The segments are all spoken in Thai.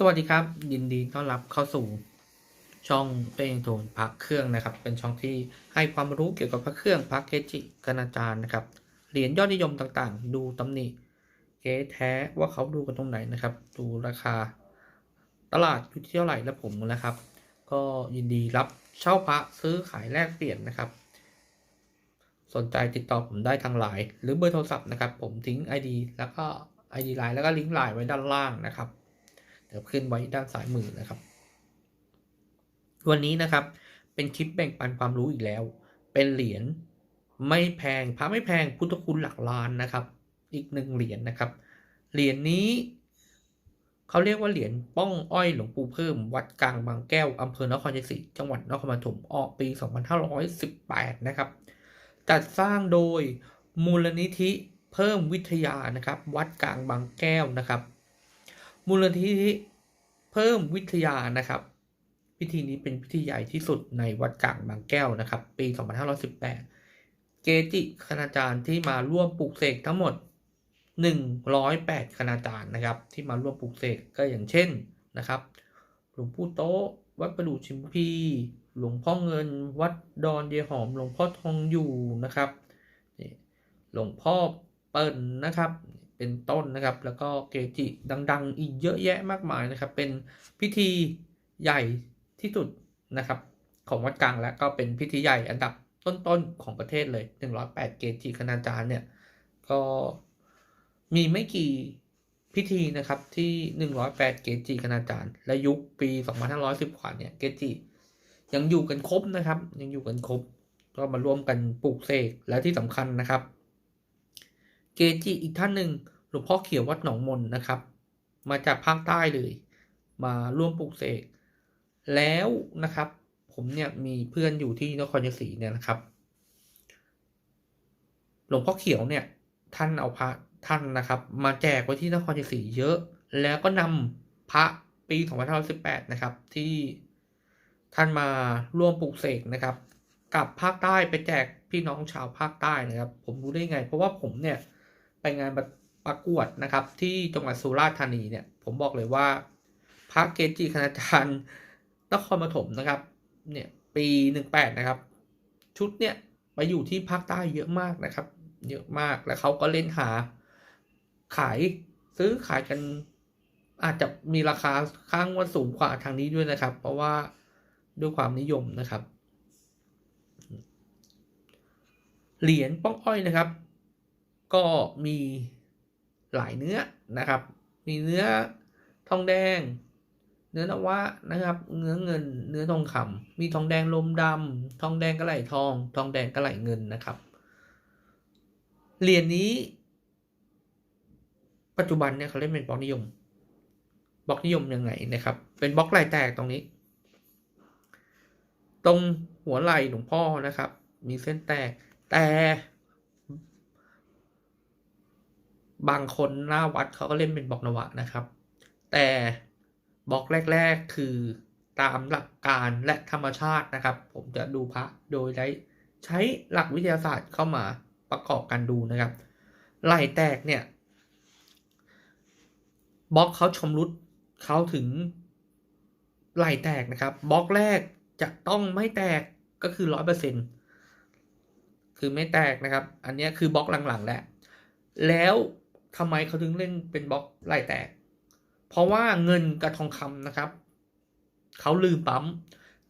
สวัสดีครับ ยินดีต้อนรับเข้าสู่ช่องเป้งโทนพักเครื่องนะครับ เป็นช่องที่ให้ความรู้เกี่ยวกับพระเครื่องพระเกจิคณาจารย์นะครับเหรียญยอดนิยมต่างๆ ดูตำหนิเก๊แท้ว่าเขาดูกันตรงไหนนะครับ ดูราคาตลาดอยู่ที่เท่าไหร่และผมนะครับ ก็ยินดีรับเช่าพระซื้อขายแลกเปลี่ยนนะครับ สนใจติดต่อผมได้ทางไลน์หรือเบอร์โทรศัพท์นะครับ ผมทิ้ง ID แล้วก็ ID ไลน์แล้วก็ลิงก์ไลน์ไว้ด้านล่างนะครับ เดี๋ยวขึ้นไว้ด้านซ้ายมือนะครับ วันนี้นะครับเป็นคลิปแบ่งปันความรู้อีกแล้ว เป็นเหรียญไม่แพงพระไม่แพงพุทธคุณหลักล้านนะครับ อีกหนึ่งเหรียญนะครับ เหรียญนี้เขาเรียกว่าเหรียญป้องอ้อยหลวงปู่เพิ่ม วัดกลางบางแก้วอำเภอนครชัยศรีจังหวัดนครปฐมออกปี 2518 นะครับ จัดสร้างโดยมูลนิธิเพิ่มวิทยานะครับ วัดกลางบางแก้วนะครับ มูลนิธิเพิ่มวิทยานะครับ พิธีนี้เป็นพิธีใหญ่ที่สุดในวัดกลางบางแก้วนะครับ ปี 2518 เกจิคณาจารย์ที่มาร่วมปลูกเสกทั้งหมด 108 คณาจารย์นะครับ ที่มาร่วมปลูกเสกก็อย่างเช่นนะครับ หลวงปู่โต๊ะวัดประดู่ชิมพีหลวงพ่อเงิน วัดดอนเยหอม หลวงพ่อทองอยู่นะครับนี่หลวงพ่อเปิ่นนะครับ เป็นต้นนะครับ แล้วก็เกจิดัง ๆ อีกเยอะแยะมากมายนะครับ เป็นพิธีใหญ่ที่สุดนะครับ ของวัดกลางและก็เป็นพิธีใหญ่อันดับต้นๆของประเทศเลย 108 เกจิคณาจารย์เนี่ยก็มีไม่กี่พิธีนะครับที่ 108 เกจิคณาจารย์ และยุคปี 2510กว่าเนี่ยเกจิยังอยู่กันครบนะครับ ยังอยู่กันครบ ก็มาร่วมกันปลูกเสกและที่สำคัญนะครับ เกจิอีกท่านหนึ่งหลวงพ่อเขียววัดหนองมนนะครับ มาจากภาคใต้เลย มาร่วมปลูกเสกแล้วนะครับ ผมเนี่ยมีเพื่อนอยู่ที่นครยศรีเนี่ยนะครับหลวงพ่อเขียวเนี่ยท่านเอาพระท่านนะครับ มาแจกไว้ที่นครยศรีเยอะ แล้วก็นำพระปี2518นะครับ ที่ท่านมาร่วมปลูกเสกนะครับ กับภาคใต้ไปแจกพี่น้องชาวภาคใต้นะครับ ผมรู้ได้ไง เพราะว่าผมเนี่ย ไปงานประกวดนะครับ ที่จังหวัดสุราษฎร์ธานีเนี่ย ผมบอกเลยว่าพระเกจิคณาจารย์นครปฐมนะครับ เนี่ยปีหนึ่งแปดนะครับ ชุดเนี่ยไปอยู่ที่ภาคใต้เยอะมากนะครับ เยอะมากแล้วเขาก็เล่นหา ขายซื้อขายกันอาจจะมีราคาข้างว่าสูงกว่าทางนี้ด้วยนะครับ เพราะว่าด้วยความนิยมนะครับ เหรียญป้องอ้อยนะครับ ก็มีหลายเนื้อนะครับ มีเนื้อทองแดง เนื้อนวะนะครับ เนื้อเงิน เนื้อทองคำมีทองแดงลมดำทองแดงกระไหลทอง ทองแดงกระไหลเงินนะครับ เหรียญนี้ ปัจจุบันเนี่ยเขาเล่นเป็นบล็อกนิยม บล็อกนิยมยังไงนะครับ เป็นบล็อกลายแตกตรงนี้ ตรงหัวไหล่หลวงพ่อนะครับ มีเส้นแตกแต่ บางคนหน้าวัดเขาก็เล่นเป็นบล็อกนวะนะครับ แต่บล็อกแรก ๆ คือตามหลักการและธรรมชาตินะครับ ผมจะดูพระโดยใช้ใช้หลักวิทยาศาสตร์เข้ามาประกอบกันดูนะครับไหลแตกเนี่ยบล็อกเขาชมรุดเขาถึงไหลแตกนะครับบล็อกแรกจะต้องไม่แตกก็คือร้อยเปอร์เซ็นคือไม่แตกนะครับ อันนี้คือบล็อกหลังๆแหละแล้ว ทำไมเขาถึงเล่นเป็นบล็อกไล่แตก เพราะว่าเงินกับทองคำนะครับ เขาลืมปั๊ม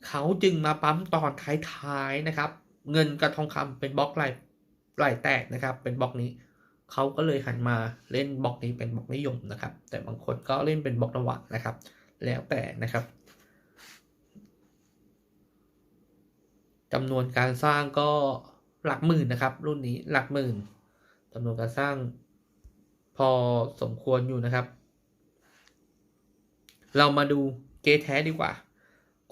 เขาจึงมาปั๊มตอนท้ายๆนะครับ เงินกับทองคำเป็นบล็อกไหลไหลแตกนะครับ เป็นบล็อกนี้ เขาก็เลยหันมาเล่นบล็อกนี้เป็นบล็อกนิยมนะครับ แต่บางคนก็เล่นเป็นบล็อกนวะนะครับ แล้วแต่นะครับจำนวนการสร้างก็หลักหมื่นนะครับ รุ่นนี้หลักหมื่นจำนวนการสร้าง พอสมควรอยู่นะครับ เรามาดูเกแท้ดีกว่า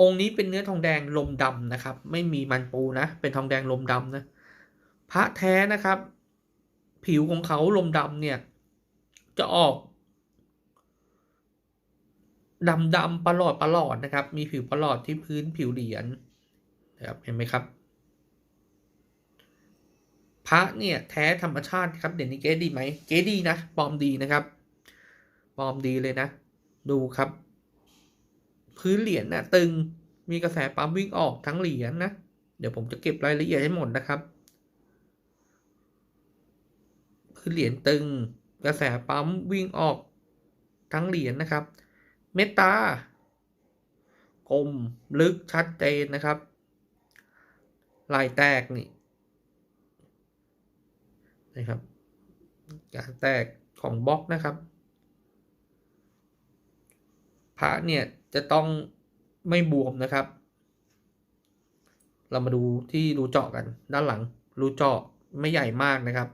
องค์นี้เป็นเนื้อทองแดงลมดำนะครับ ไม่มีมันปูนะ เป็นทองแดงลมดำนะ พระแท้นะครับ ผิวของเขาลมดำเนี่ย จะออกดำดำประหลอดประหลอดนะครับ มีผิวประหลอดที่พื้นผิวเหรียญนะครับ เห็นไหมครับ พระเนี่ยแท้ธรรมชาติครับเดี๋ยวนี้เก๊ดีไหมเก๊ดีนะปลอมดีนะครับปลอมดีเลยนะ ดูครับ พื้นเหรียญน่ะตึงมีกระแสปั๊มวิ่งออกทั้งเหรียญนะเดี๋ยวผมจะเก็บรายละเอียดให้หมดนะครับ พื้นเหรียญตึง กระแสปั๊มวิ่งออกทั้งเหรียญนะครับ เมตตากลมลึกชัดเจนนะครับลายแตกนี่ นะครับ การแตกของบล็อกนะครับพระเนี่ยจะต้องไม่บวมนะครับ เรามาดูที่รูเจาะกันด้านหลัง รูเจาะไม่ใหญ่มากนะครับ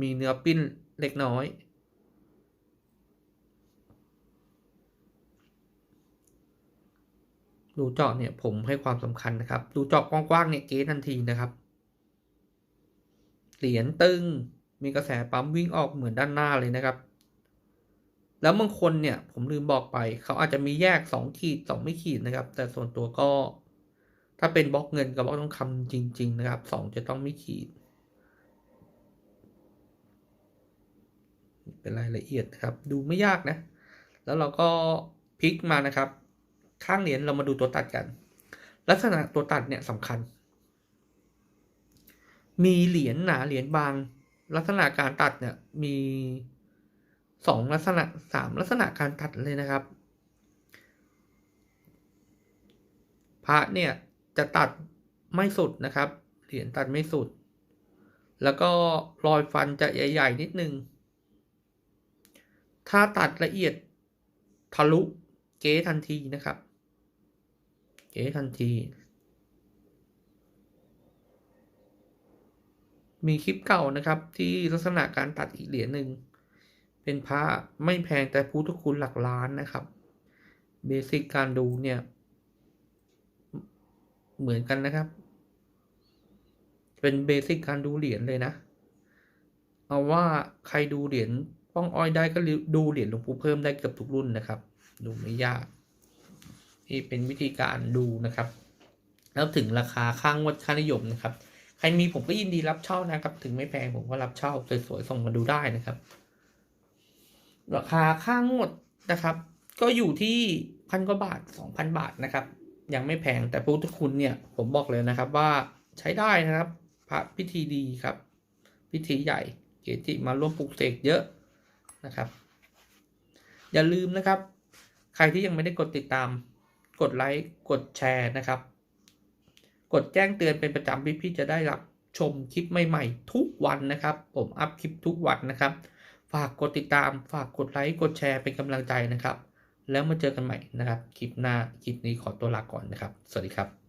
มีเนื้อปิ้นเล็กน้อย รูเจาะเนี่ยผมให้ความสำคัญนะครับ รูเจาะกว้างๆเนี่ยเก๊ทันทีนะครับ เหรียญตึง มีกระแสปั๊มวิ่งออกเหมือนด้านหน้าเลยนะครับ แล้วบางคนเนี่ยผมลืมบอกไป เขาอาจจะมีแยกสองขีดสองไม่ขีดนะครับ แต่ส่วนตัวก็ ถ้าเป็นบล็อกเงินกับบล็อกทองคำจริง ๆ นะครับสองจะต้องไม่ขีด เป็นรายละเอียดครับ ดูไม่ยากนะ แล้วเราก็พลิกมานะครับ ข้างเหรียญเรามาดูตัวตัดกัน ลักษณะตัวตัดเนี่ยสำคัญ มีเหรียญหนาเหรียญบาง ลักษณะการตัดเนี่ย มีสองลักษณะสามลักษณะการตัดเลยนะครับ พระเนี่ยจะตัดไม่สุดนะครับ เหรียญตัดไม่สุด แล้วก็รอยฟันจะใหญ่ ๆ นิดนึง ถ้าตัดละเอียดทะลุเก๊ทันทีนะครับ เก๊ทันที มีคลิปเก่านะครับที่ลักษณะการตัดอีกเหรียญหนึ่ง เป็นพระไม่แพงแต่พุทธคุณหลักล้านนะครับ เบสิกการดูเนี่ย เหมือนกันนะครับ เป็นเบสิกการดูเหรียญเลยนะ เอาว่าใครดูเหรียญป้องอ้อยได้ก็ดูเหรียญหลวงปู่เพิ่มได้เกือบทุกรุ่นนะครับ ดูไม่ยากนี่เป็นวิธีการดูนะครับ แล้วถึงราคาข้างงวดค่านิยมนะครับ ใครมีผมก็ยินดีรับเช่านะครับ ถึงไม่แพงผมก็รับเช่าสวยๆส่งมาดูได้นะครับ ราคาค่างวดนะครับ ก็อยู่ที่พันกว่าบาทสองพันบาทนะครับ ยังไม่แพงแต่พุทธคุณเนี่ย ผมบอกเลยนะครับว่าใช้ได้นะครับ พระพิธีดีครับ พิธีใหญ่เกจิมาร่วมปลุกเสกเยอะนะครับ อย่าลืมนะครับ ใครที่ยังไม่ได้กดติดตาม กดไลค์กดแชร์นะครับ ดแจ้งเตือนเป็นประจำพี่ๆจะได้รับชมคลิปใหม่ๆ ทุกวันนะครับ ผมอัพคลิปทุกวันนะครับ ฝากกดติดตาม ฝากกดไลค์กดแชร์เป็นกำลังใจนะครับ แล้วมาเจอกันใหม่นะครับ คลิปหน้าคลิปนี้ขอตัวลาก่อนนะครับ สวัสดีครับ